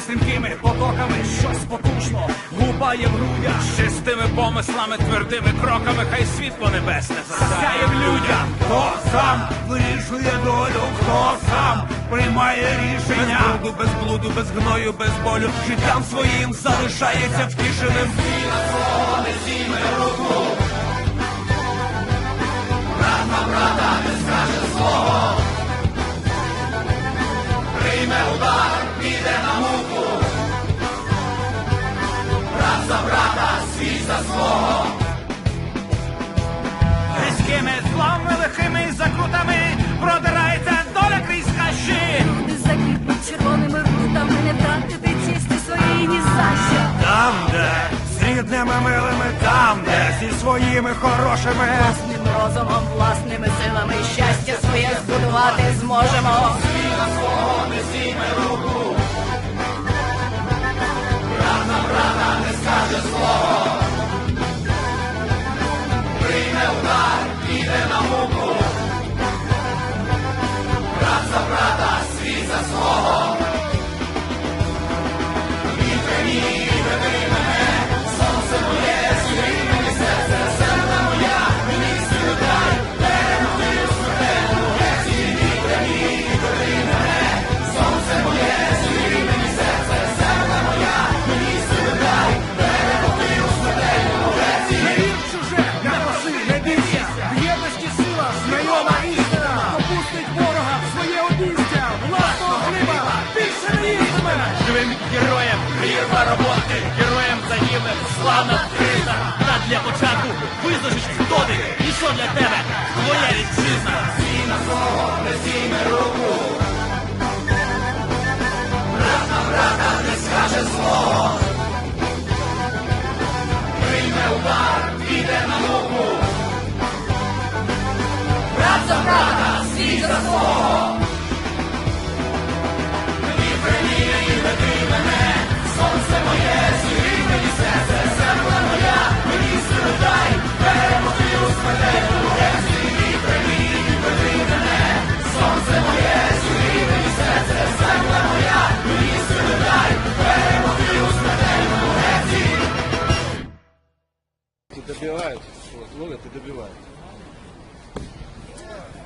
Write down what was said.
стрімкими потоками, щось потужно гупає в грудях. чистими помислами, твердими кроками, хай світло небесне Сяє засяє в людях, хто сам вирішує долю, хто сам приймає Без рішення. без блуду, без гною, без болю, життям своїм залишається втішеним. Різкими злами, лихими і закрутами продирається доля крізь хащі. Люди закріпнуть червоними рутами, не втратити чисті свої ні за що. Там, де з рідними милими, там, де зі своїми хорошими. Власним розумом, власними силами щастя своє збудувати зможемо. Живим героям прірва роботи, героям загиблим славна криза. Та для початку визначиш, хто ти і що для тебе твоя вітчизна. Брат добивают, вот, ловят и добивают.